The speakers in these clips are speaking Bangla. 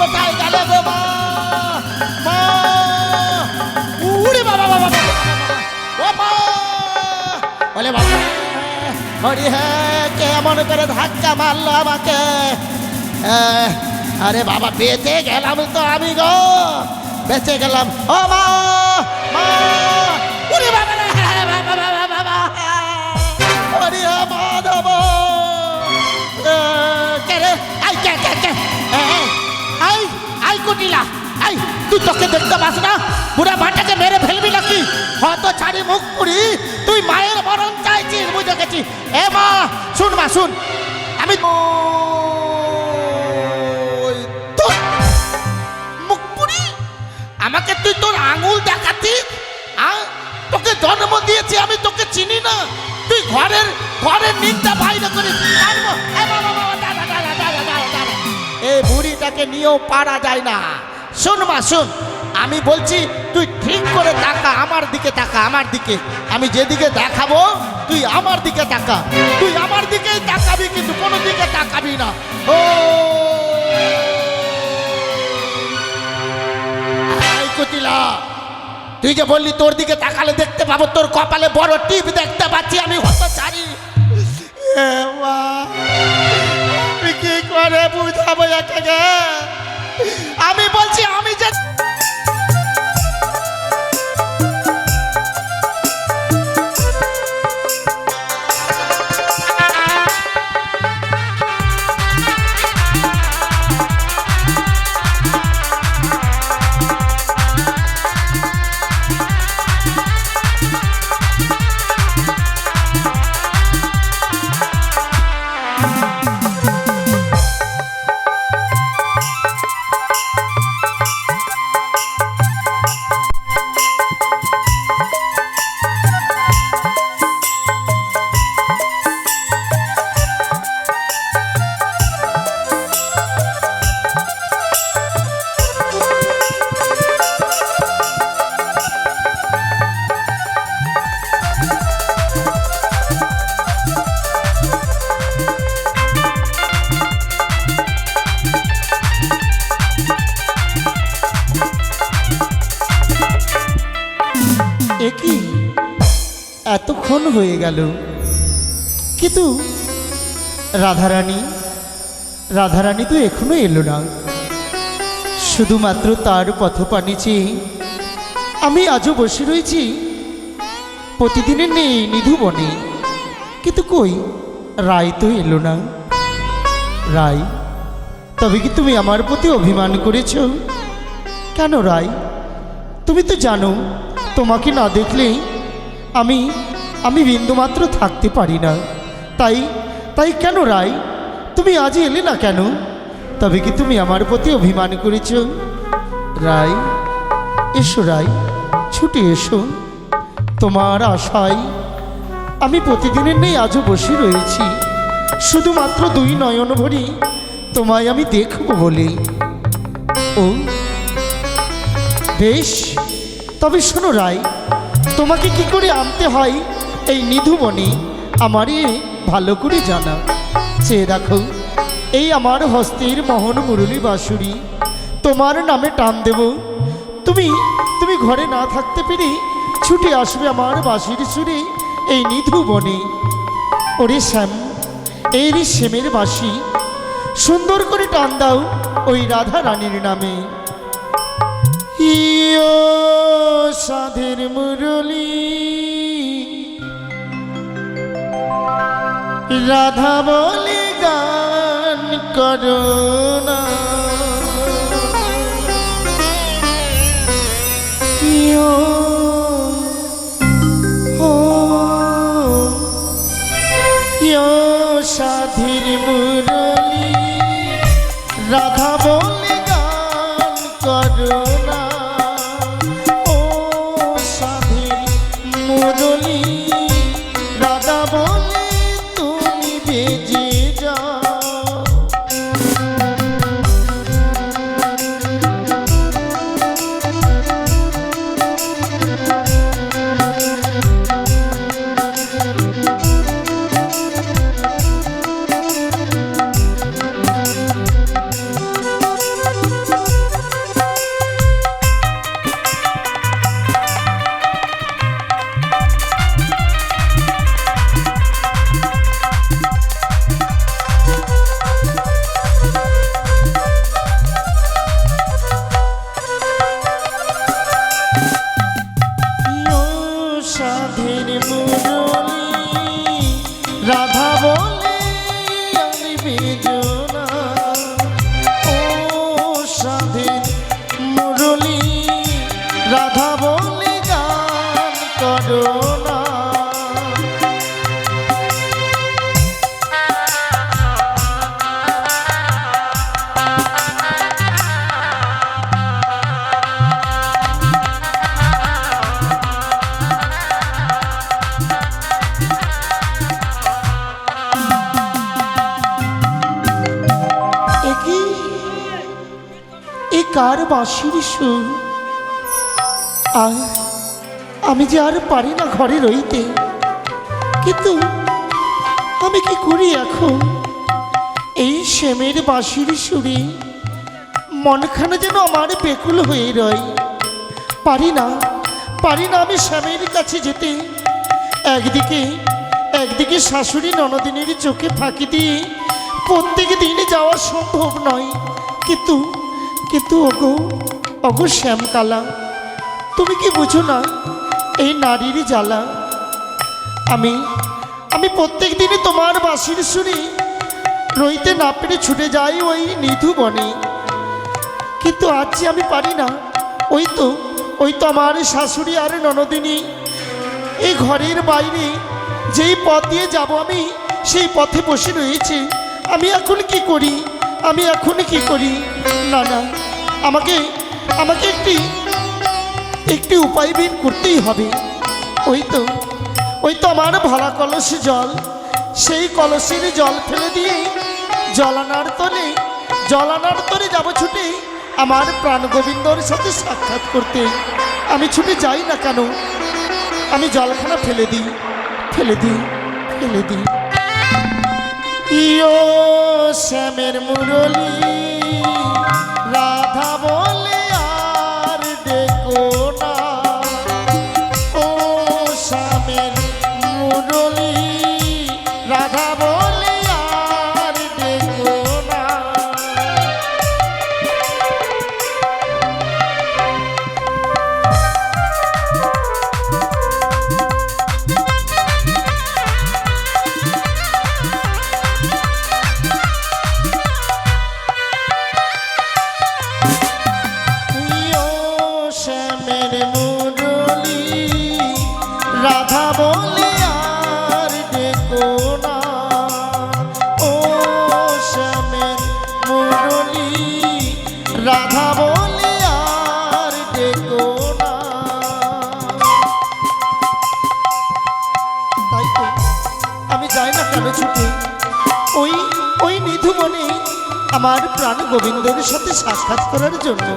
কোথায় গেলে গো মা? মা! বাবা বাবা বলে বাবা, হরি হ্যাঁ কে এমন করে ধাক্কা মারলো আমাকে? আরে বাবা বেঁচে গেলাম তো আমি গো। বেঁচে গেলাম। ও মা মা! কুটিলা আই তুই তোকে দেখতে পাস না বুড়া ভাটাকে মেরে ফেলবি নাকি হয়তো ছাড়ি মুখ পুরি তুই মায়ের মরণ চাইছিস বুঝে গেছি এ মা শুন মা শুন আমি আমাকে তুই তোর আঙুল দেখাতিস আ? তোকে জন্ম দিয়েছি আমি তোকে চিনি না তুই ঘরের ঘরের নিন্দা বাইরে করে এ বাবা, বাবা, দাঁড়া, দাঁড়া, দাঁড়া, দাঁড়া, দাঁড়া। এই বুড়িটাকে নিয়েও পারা যায় না। শোন মা, শোন। আমি বলছি, তুই ঠিক করে তাকা, আমার দিকে তাকা, আমার দিকে। আমি যেদিকে দেখাবো, তুই আমার দিকে তাকা। তুই আমার দিকেই তাকাবি, কিন্তু কোনো দিকে তাকাবি না। ও! তুই যে বললি তোর দিকে তাকালে দেখতে পাবো, তোর কপালে বড় টিপ দেখতে পাচ্ছি আমি হত চারি আমি বলছি আমি যে গেল। কিন্তু রাধারানী রাধারানী তো এখনও এলো না। শুধুমাত্র তার পথপানি চেয়ে আমি আজও বসে রয়েছি। প্রতিদিনের নেই নিধু বনে। কিন্তু কই, রায় তো এলো না। রায়, তবে কি তুমি আমার প্রতি অভিমান করেছ? কেন রায়? তুমি তো জানো, তোমাকে না দেখলেই আমি আমি বিন্দুমাত্র থাকতে পারি না। তাই তাই কেন রায়? তুমি আজ এলে না কেন? তবে কি তুমি আমার প্রতি অভিমান করেছ? রায়, এসো রায়, ছুটে এসো। তোমার আশায় আমি প্রতিদিনের নেই আজও বসে রয়েছি। শুধুমাত্র দুই নয়ন ভরি তোমায় আমি দেখব বলে। ও, বেশ। তবে শোনো রায়, তোমাকে কি করে আনতে হয়? এই নিধুবনে আমারই ভালো করে জানা। চেয়ে রাখো এই আমার হস্তের মহন মুরলী বাঁশুরি তোমার নামে টান দেব। তুমি তুমি ঘরে না থাকতে পেরে ছুটে আসবে আমার বাঁশির সুরে এই নিধুবনে ওরে শ্যাম এই রে শ্যামের বাঁশি সুন্দর করে টান দাও ওই রাধা রানীর নামে। ইয়ো সাধের মুরলি। রাধা বলে গান করো না। মুরলি রাধা বলে আমি যে আর পারি না ঘরে রইতে, কিন্তু আমি কি করি এখন? এই শ্যামের বাঁশির সুরে মনখানে যেন আমার বেকুল হয়ে রয়। পারি না পারি না আমি স্বামীর কাছে যেতে। একদিকে একদিকে শাশুড়ি ননদিনের চোখে ফাঁকি দিয়ে প্রত্যেক দিনে যাওয়া সম্ভব নয়। কিন্তু কিন্তু অগো অগো শ্যামকালা তুমি কি বুঝো না, এই নারীর জ্বালা? আমি আমি প্রত্যেক দিনই তোমার বাসির শুনি রইতে না পেরে ছুটে যাই ওই নিধু বনে। কিন্তু আজ যে আমি পারি না, ওই তো ওই তো আমার শাশুড়ি আর ননদিনী। এই ঘরের বাইরে যেই পথ দিয়ে যাব আমি, সেই পথে বসে রয়েছে। আমি এখন কি করি? আমি এখন কি করি? না না, আমাকে আমাকে একটি একটি উপায় বিন করতেই হবে। ওই তো ওই তো আমার ভরা কলসে জল। সেই কলসের জল ফেলে দিয়ে জলানার তলে জলানার তলে যাব ছুটে আমার প্রাণ গোবিন্দর সাথে সাক্ষাৎ করতে। আমি ছুটে যাই না কেন? আমি জলখানা ফেলে দিই ফেলে দিই ফেলে দিই। ইয়ো শ্যামের মুরলি প্রাণ গোবিন্দর সাথে সাক্ষাৎ করার জন্য।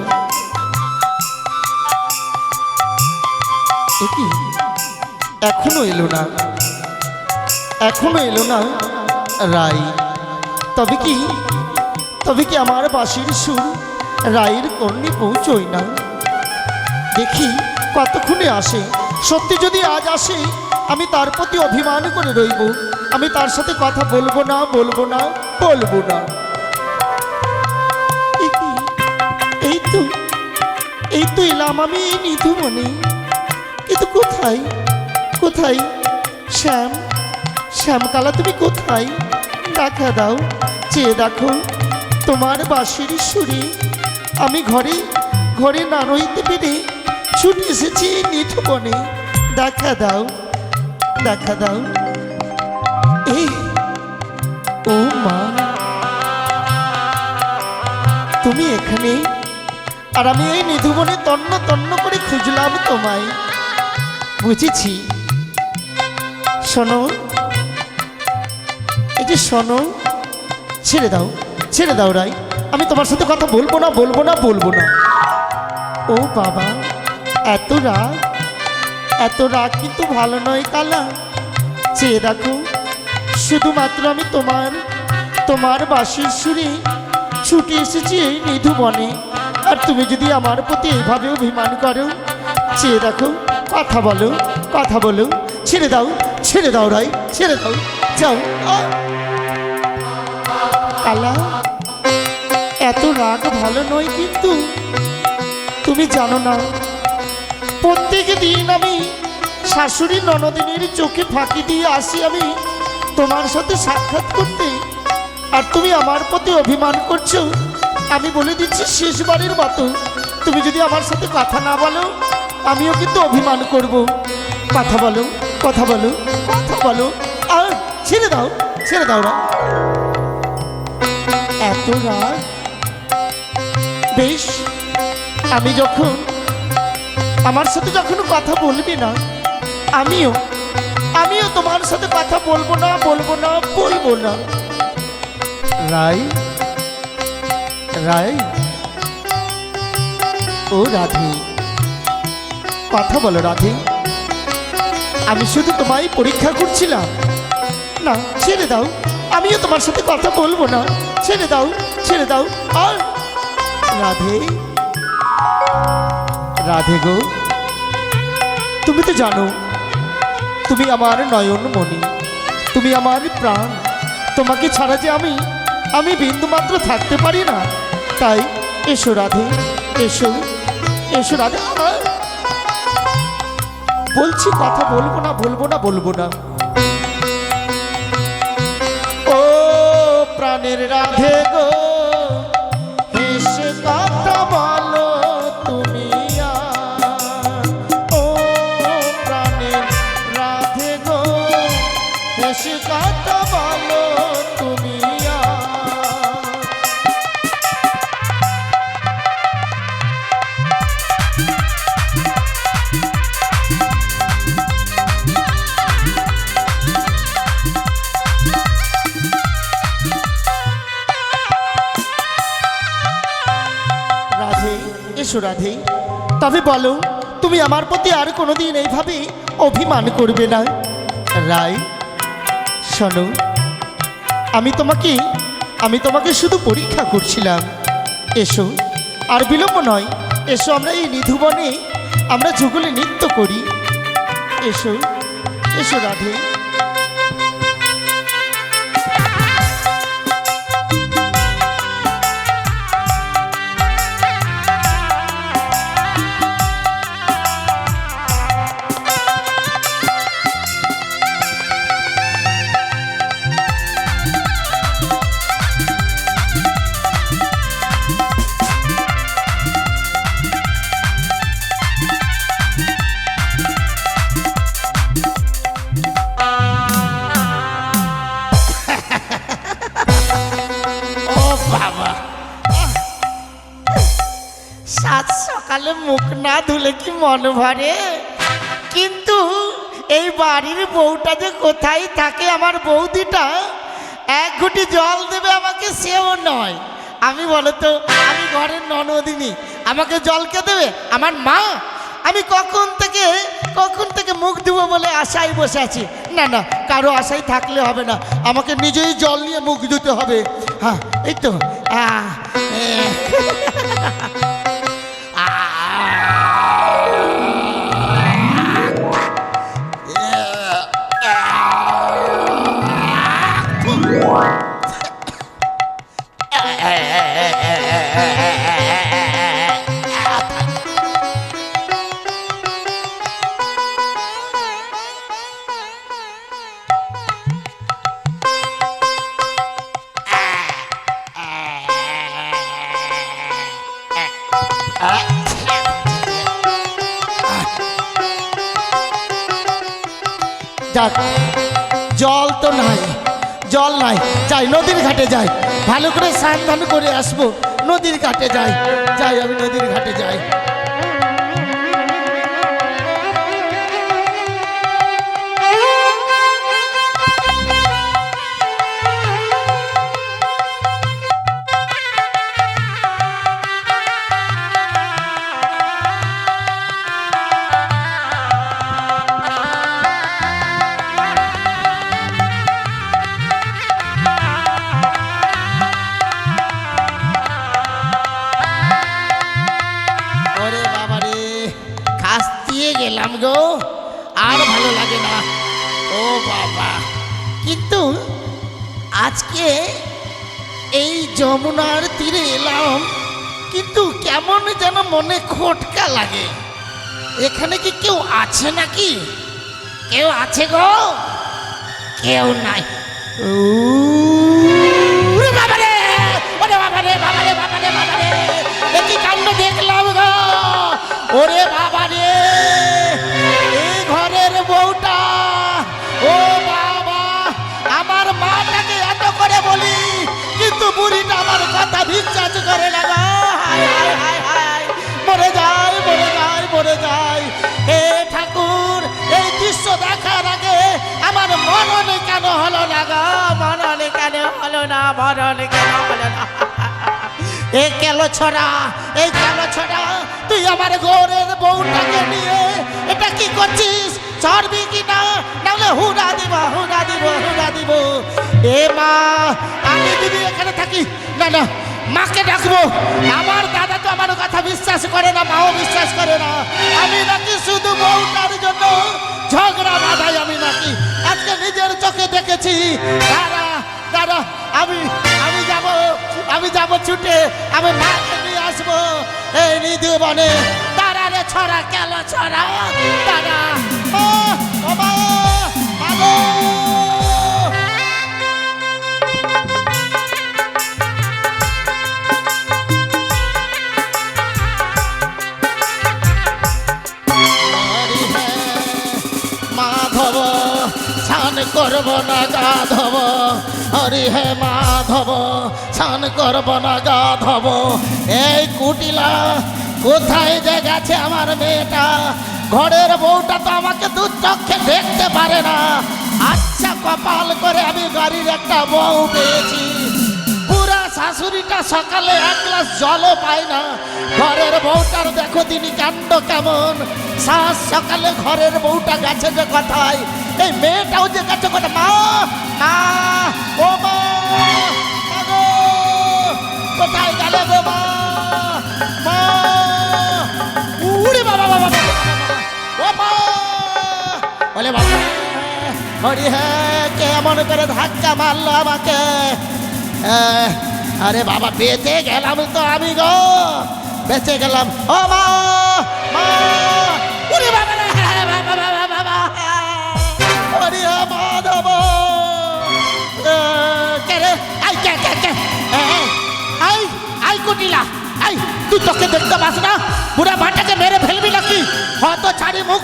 এখনও এলো না। এখনও এলো না রাই। তবে কি? তবে কি আমার বাঁশির সুর রায়ের কর্ণে পৌঁছই না? দেখি কতক্ষণে আসে। সত্যি যদি আজ আসে, আমি তার প্রতি অভিমান করে রইব। আমি তার সাথে কথা বলব না বলব না বলব না। এই তো এই তো এলাম আমি এই নিধু মনে। কিন্তু কোথায় কোথায়? শ্যাম, শ্যামকালা তুমি কোথায়? দেখা দাও, চেয়ে দেখো তোমার বাঁশির সুরে। আমি ঘরে ঘরে না রইতে পেরে ছুটে এসেছি এই নিধু বনে। দেখা দাও দেখা দাও। এই ও মা, তুমি এখানে? আর আমি এই নিধুবনে তন্ন তন্ন করে খুঁজলাম তোমায়। বুঝেছি। শোনো, এই যে শোনো, ছেড়ে দাও ছেড়ে দাও রাই আমি তোমার সাথে কথা বলব না বলব না বলব না। ও বাবা, এত রাগ এত রাগ কিন্তু ভালো নয় কালা। চেয়ে দেখো, শুধুমাত্র আমি তোমার তোমার বাসির সুরে ছুটে এসেছি এই নিধু বনে আর তুমি যদি আমার প্রতি এইভাবে অভিমান করো, চেয়ে দেখো, কথা বলো কথা বলো, ছেড়ে দাও ছেড়ে দাও রাই ছেড়ে দাও, যাও! কালা এত রাগ ভালো নয় কিন্তু তুমি জানো না, প্রত্যেক দিন আমি শাশুড়ি ননদিনের চোখে ফাঁকি দিয়ে আসি আমি তোমার সাথে সাক্ষাৎ করতে আর তুমি আমার প্রতি অভিমান করছ আমি বলে দিচ্ছি শেষবারের মতো। তুমি যদি আমার সাথে কথা না বলো, আমিও কিন্তু অভিমান করব। কথা বলো কথা বলো কথা বলো। আর ছেড়ে দাও ছেড়ে দাও না। এত রাগ বেশ, আমি যখন আমার সাথে যখন কথা বলবি না, আমিও আমিও তোমার সাথে কথা বলব না বলব না বলব না। রাই রাই ও রাধে। কথা বলো রাধে। আমি শুধু তোমায় পরীক্ষা করছিলাম। না, ছেড়ে দাও। আমিও তোমার সাথে কথা বলব না। ছেড়ে দাও ছেড়ে দাও। আর রাধে। রাধে গো। তুমি তো জানো, তুমি আমার নয়ন নয়নমণি তুমি আমার প্রাণ। তোমাকে ছাড়া যে আমি আমি বিন্দুমাত্র থাকতে পারি না। তাই এসো রাধে, এসো এসো রাধে। বলছি, কথা বলব না বলব না বলব না। ও প্রাণের রাধে গো। রাধে, তবে বলো, তুমি আমার প্রতি আর কোনোদিন এইভাবে অভিমান করবে না? রায়, শোনো, আমি তোমাকে আমি তোমাকে শুধু পরীক্ষা করছিলাম। এসো, আর বিলম্ব নয়, এসো আমরা এই নিধুবনে আমরা যুগলে নৃত্য করি। এসো এসো রাধে। সাত সকালে মুখ না ধুলে কি মন ভরে? কিন্তু এই বাড়ির বউটা যে কোথায় থাকে আমার বৌদিটা এক ঘুটি জল দেবে আমাকে সেও নয়। আমি বলো তো আমি ঘরের ননদিনী আমাকে জল কে দেবে? আমার মা। আমি কখন থেকে কখন থেকে মুখ দেবো বলে আশায় বসে আছি? না না কারও আশায় থাকলে হবে না। আমাকে নিজেই জল নিয়ে মুখ দিতে হবে। হ্যাঁ এই তো। আহ, যাক, জল তো নাই, জল নাই। যাই, নদীর ঘাটে যাই। ভালো করে স্নান করে আসব, নদীর ঘাটে যাই। যাই, আমি নদীর ঘাটে যাই। গেলাম গো। আর ভালো লাগে না। ও বাবা। কিন্তু আজকে এই যমুনার তীরে এলাম, কিন্তু কেমন যেন মনে খটকা লাগে। এখানে কি কেউ আছে নাকি? কেউ আছে গো? কেউ নাই। বাবারে! দেখলাম গো? ওরে বাবারে কথা করে না গো হায় হায় হায় হায় মরে যায় মরে যায় মরে যায় হে ঠাকুর এই দৃশ্য দেখার আগে আমার মরণে কেন হলো না গো মরণে কেন হলো না মরণে কেন হলো না এ কেল ছড়া এই কেল ছড়া তুই আমার ঘরের বউটাকে নিয়ে এটা কি করছিস চড়বি কি না নাহলে হুড়া দিব হুড়া দিব হুড়া দিব এ মা, আমি যদি এখানে থাকি, না না মাকে ডাকবো। আমার দাদা তো আমার কথা বিশ্বাস করে না, মাও বিশ্বাস করে না। আমি নাকি শুধু বউটার জন্য ঝগড়া বাধাই আমি নাকি। আজকে নিজের চোখে দেখেছি। দাদা দাদা আমি আমি যাব আমি যাব ছুটে। আমি মাকে নিয়ে আসব এই নিধু বনে। দাঁড়া রে ছড়া কেন ছড়া। দাঁড়া। ও ও করব না গাধব। হরি হে মাধব, স্নান করব না গাধব। এই কুটিলা, কোথায় যে গেছে আমার মেয়েটা? ঘরের বউটা তো আমাকে দু চক্ষে দেখতে পারে না। আচ্ছা কপাল করে আমি গাড়ির একটা বউ পেয়েছি। শাশুড়িটা সকালে এক গ্লাস জলও পায় না। ঘরের বউটার দেখো তিনি কাণ্ড কেমন। শাস সকালে ঘরের বউটা গেছে যে কথায়, এই মেয়েটাও যে গেছে কথা, মা মা, ও মা কোথায় গেলে গো মা বাবা বলে হরি হ্যাঁ কে কেমন করে ধাক্কা মারলো আমাকে? আরে বাবা বেঁচে গেলাম তো আমি গো। বেঁচে গেলাম। ও মা মা। হ্যাঁ, তুই তোকে না? মেরে ফেলবি নাকি? হয়তো ছাড়ি মুখ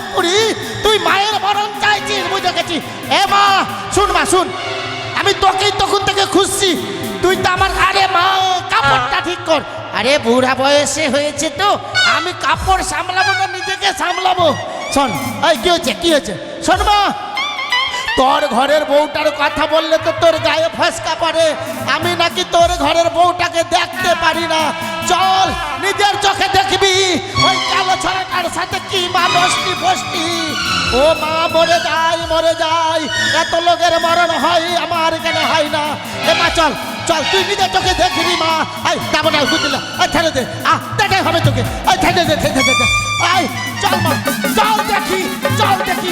তুই মায়ের মরণ চাইছিস বুঝে গেছি। মা শুন শুন। আমি তোকেই তখন থেকে খুঁজছি। তুই তো আমার, আরে মা, কাপড়টা ঠিক কর। আরে বুড়া বয়সে হয়েছে তো, আমি কাপড় সামলাবো না, নিজেকে সামলাবো। শোন ওই কি হচ্ছে কি হচ্ছে শোন মা তোর ঘরের বউটার কথা বললে তো তোর গায়ে ফসকা পড়ে। আমি নাকি তোর ঘরের বউটাকে দেখতে পারি না। চল, নিজের চোখে দেখবি। ওই কালো ছড়াটার সাথে কি মানুষটি ফষ্টি ও মা, মরে যায় মরে যায় এত লোকের মরণ হয়, আমার এখানে হয় না? এ মা, চল চল, তুই নিজের চোখে দেখবি মা। আই না বুঝলি ছেড়ে দে। আহ দেখাই হবে তোকে। ছেড়ে দে ছেড়ে দে আই চল মা, চল দেখি চল দেখি।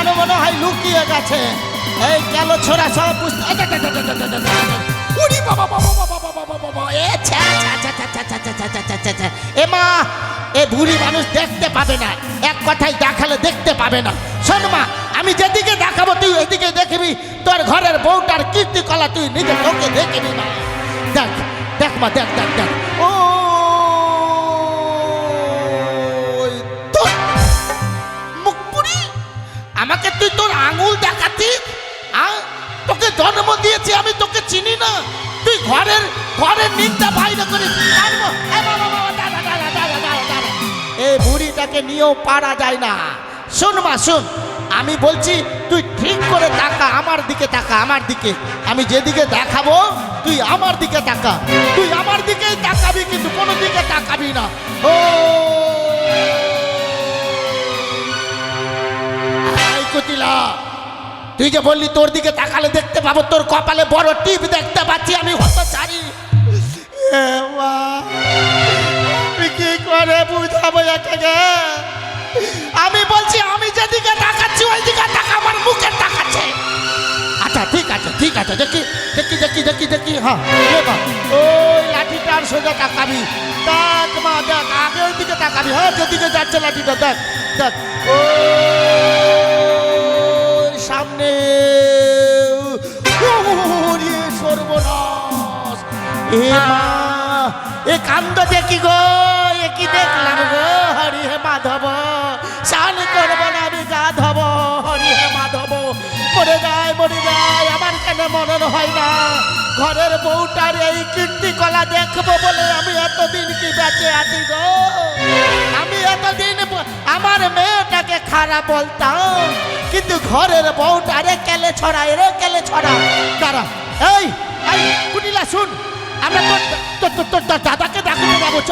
আমার মনে হয় লুকিয়ে গেছে এই গেল ছোড়া সব বুঝতে উড়ি বাবা এ ছ্যা, ছ্যা। এ মা এ বুড়ি মানুষ দেখতে পাবে না এক কথায় দেখালে দেখতে পাবে না শোন মা আমি যেদিকে দেখাবো তুই এদিকে দেখবি তোর ঘরের বউটার কীর্তিকলা তুই নিজে চোখে দেখবি মা দেখ দেখ মা দেখ দেখ দেখ আমাকে তুই তোর আঙুল দেখাতি? তোকে জন্ম দিয়েছি, আমি তোকে চিনি না। তুই ঘরের ঘরের নিন্দা বাইরে করে। এই বুড়িটাকে নিয়েও পারা যায় না। শোন মা, শোন। আমি বলছি, তুই ঠিক করে তাকা, আমার দিকে তাকা, আমার দিকে। আমি যেদিকে দেখাবো, তুই আমার দিকে তাকা। তুই আমার দিকেই তাকাবি, কিন্তু কোনো দিকে তাকাবি না। ও কতিলা তুই যে বললি তোর দিকে তাকালে দেখতে পাবো তোর কপালে বড় টিপ দেখতে পাচ্ছি আমি হত চারি কি করে বুঝাবো একে আমি বলছি আমি যেদিকে তাকাচ্ছি ওই দিকে তাকা আমার মুখে তাকাচ্ছে। আচ্ছা ঠিক আছে ঠিক আছে দেখি দেখি দেখি দেখি দেখি হ্যাঁ। ওই লাঠিটার সোজা তাকাবি। দেখ মা দেখ আগে ওই দিকে তাকাবি। হ্যাঁ যেদিকে যাচ্ছে লাঠিটা দেখ দেখ। ওই সামনে এ কান্দ দেখি গো, এ কি দেখলাম গো? হরি হে মাধব, স্নান করব না আমি গা ধব হরি হে মাধব, মরে যায় মরে যায়, আমার কেন মনন হয় না? ঘরের বউটার এই কীর্তি কলা দেখব বলে আমি এতদিন কি বেঁচে আছি গো? ব- আমার মেয়েটাকে খারাপ বলতাম। কিন্তু ঘরের বউটারে কেলে ছড়া এরে কেলে ছড়া দাঁড়া, এই এই, কুটিলা, শুন। আমরা তোর তোর তোর দাদাকে ডাকতে যাব চ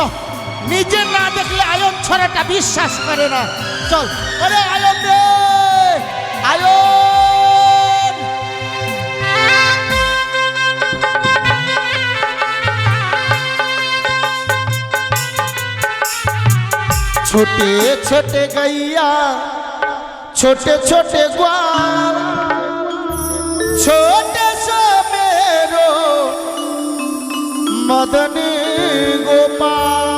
নিজে না দেখলে আয়ন ছড়াটা বিশ্বাস করে না। চল। আরে আয়ন রে, আয়ন! छोटे छोटे गैया छोटे छोटे ग्वाल छोटे से मेरो मदन गोपाल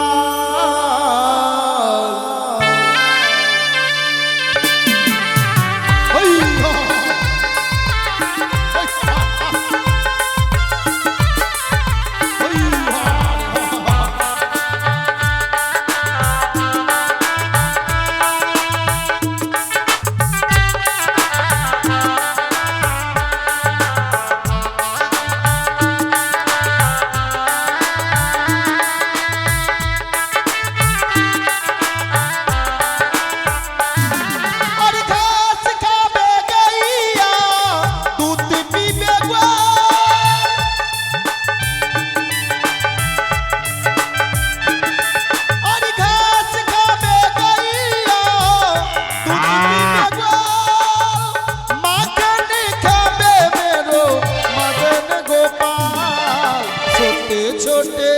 ছোটে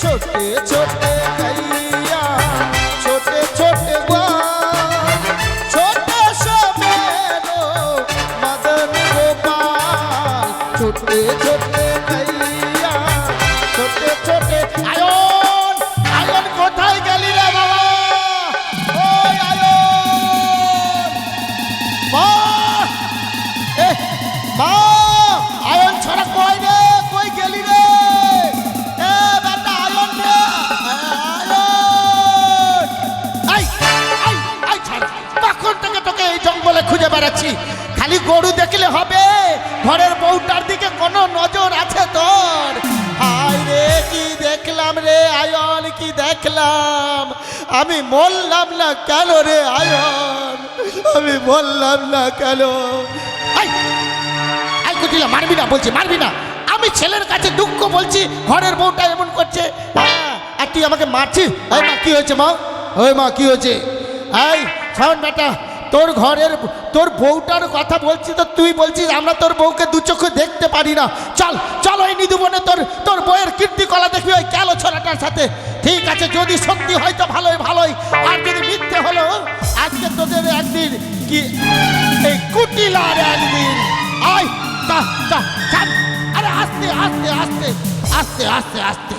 ছোটে ছোটে আয়ন কি দেখলাম? আমি বললাম না কেন রে আয়ন? আমি বললাম না কেন? মারবি না বলছি মারবি না। আমি ছেলের কাছে দুঃখ বলছি ঘরের বউটা এমন করছে। হ্যাঁ, আর তুই আমাকে মারছিস? মা কি হয়েছে মা? ওই মা কি হয়েছে? এই শোন বেটা তোর ঘরের, তোর বউটার কথা বলছি তো তুই বলছিস, আমরা তোর বউকে দু চোখে দেখতে পারি না। চল চল ওই নিধুবনে তোর তোর বউয়ের কীর্তিকলা দেখবি ওই ক্যালো ছড়াটার সাথে। ঠিক আছে, যদি সত্যি হয় তো ভালোই ভালোই। আর যদি মিথ্যে হলো, আজকে তোদের একদিন কি, এই কুটিলার একদিন। আয় আরে আস্তে আস্তে আস্তে আস্তে আস্তে আস্তে।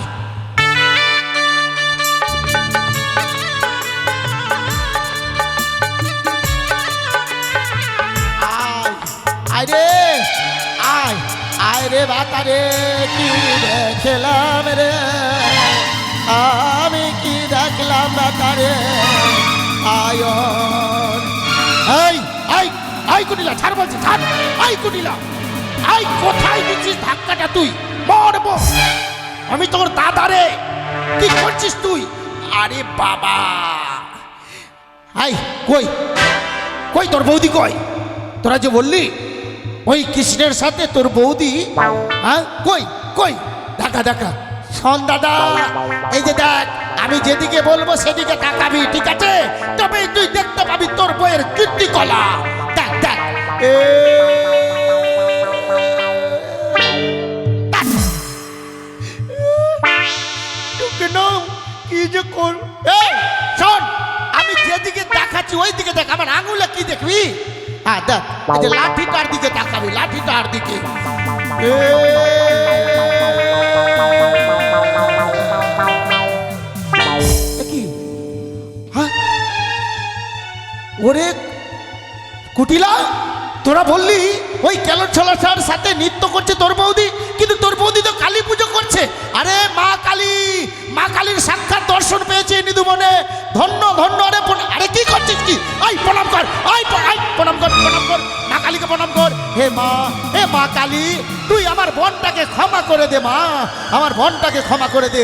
আয় রে আয় আয় রে বাতা রে কি দেখলাম রে? আমি কি দেখলাম বাতা রে আয়ন। এই আই আই কুটিলা, ছাড় বলছি, ছাড়। আই কুটিলা আই কোথায় দিচ্ছিস ধাক্কাটা তুই? মরবো। আমি তোর দাদা রে কি করছিস তুই? আরে বাবা। আই কই? কই তোর বৌদি কই? তোরা যে বললি ওই কৃষ্ণের সাথে তোর বৌদি? হ্যাঁ? কই কই? দেখা দেখা। শোন দাদা এই যে দেখ আমি যেদিকে বলব সেদিকে তাকাবি ঠিক আছে? তবে তুই দেখতে পাবি তোর বইয়ের কীর্তিকলা দেখ দেখ। এ কি যে কর শোন আমি যেদিকে দেখাচ্ছি ওই দিকে দেখ আমার আঙুলে কি দেখবি? হ্যাঁ দেখ, এই যে লাঠিটার দিকে তাকাবি লাঠিটার দিকে। হ্যাঁ? ওরে কুটিলা, তোরা বললি ওই কেলর ছলাছার সাথে নৃত্য করছে তোর বৌদি, কিন্তু তোর বৌদি তো কালী পুজো করছে। আরে মা কালী মা কালীর সাক্ষাৎ দর্শন পেয়েছে নিদু মনে। ধন্য ধন্য, আরে আরে কি করছিস কি? আই প্রণাম কর আই আই প্রণাম কর প্রণাম কর। মা কালীকে প্রণাম কর। হে মা হে মা কালী, তুই আমার বোনটাকে ক্ষমা করে দে, মা। আমার বোনটাকে ক্ষমা করে দে।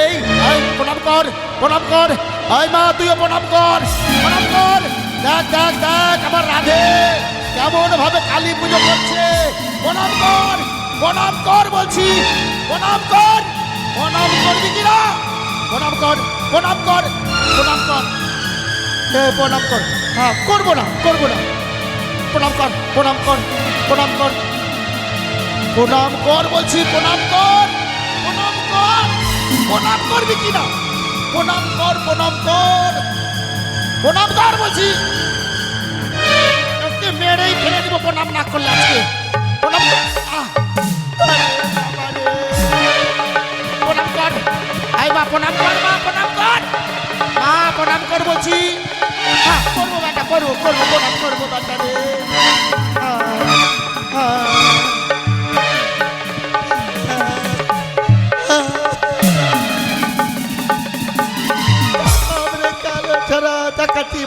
এই এই প্রণাম কর প্রণাম কর। আই মা, তুইও প্রণাম কর প্রণাম কর। দেখ দেখ দেখ, আমার রাধে, কেমন ভাবে কালী পুজো করছে। প্রণাম কর প্রণাম কর বলছি। প্রণাম কর, প্রণাম প্রণাম কর প্রণাম কর প্রণাম কর এ, প্রণাম কর হ্যাঁ করব না করব না। প্রণাম কর প্রণাম কর প্রণাম কর প্রণাম কর বলছি প্রণাম কর প্রণাম কর প্রণাম করবি কিনা প্রণাম কর প্রণাম কর প্রণাম কর বলছি আজকে মেরেই ফেলে দিব প্রণাম না করলে আজকে। প্রণাম প্রণাম কর, মা, প্রণাম কর। মা, প্রণাম কর বলছি করব বেটা, করব করব, প্রণাম করব বেটা রে।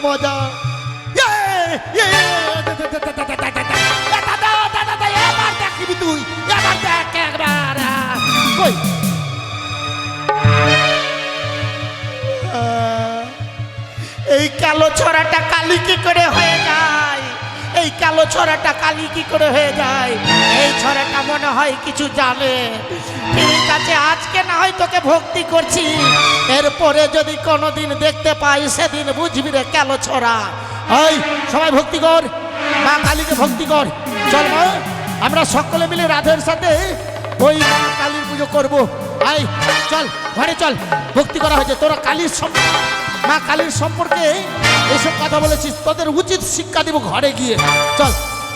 মজা। ছড়াটা কালি কি করে হয়ে যায়? এই ছড়াটা মনে হয় কিছু জানে। ঠিক আছে, আজকে না হয় তোকে ভক্তি করছি। এরপরে যদি কোনোদিন দেখতে পাই, সেদিন বুঝবি রে কালো ছড়া। এই, সবাই ভক্তি কর। মা কালীকে ভক্তি কর। চল আমরা সকলে মিলে রাধের সাথে ওই মা কালীর পুজো করব। আই চল, ঘরে চল। ভক্তি করা হয়েছে। তোরা কালীর সম্পর্কে মা কালীর সম্পর্কে এইসব কথা বলেছিস, তোদের উচিত শিক্ষা দিব ঘরে গিয়ে। চল,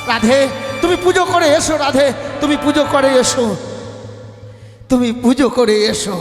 রাধে, তুমি পুজো করে এসো, রাধে, তুমি পুজো করে এসো। তুমি পুজো করে এসো।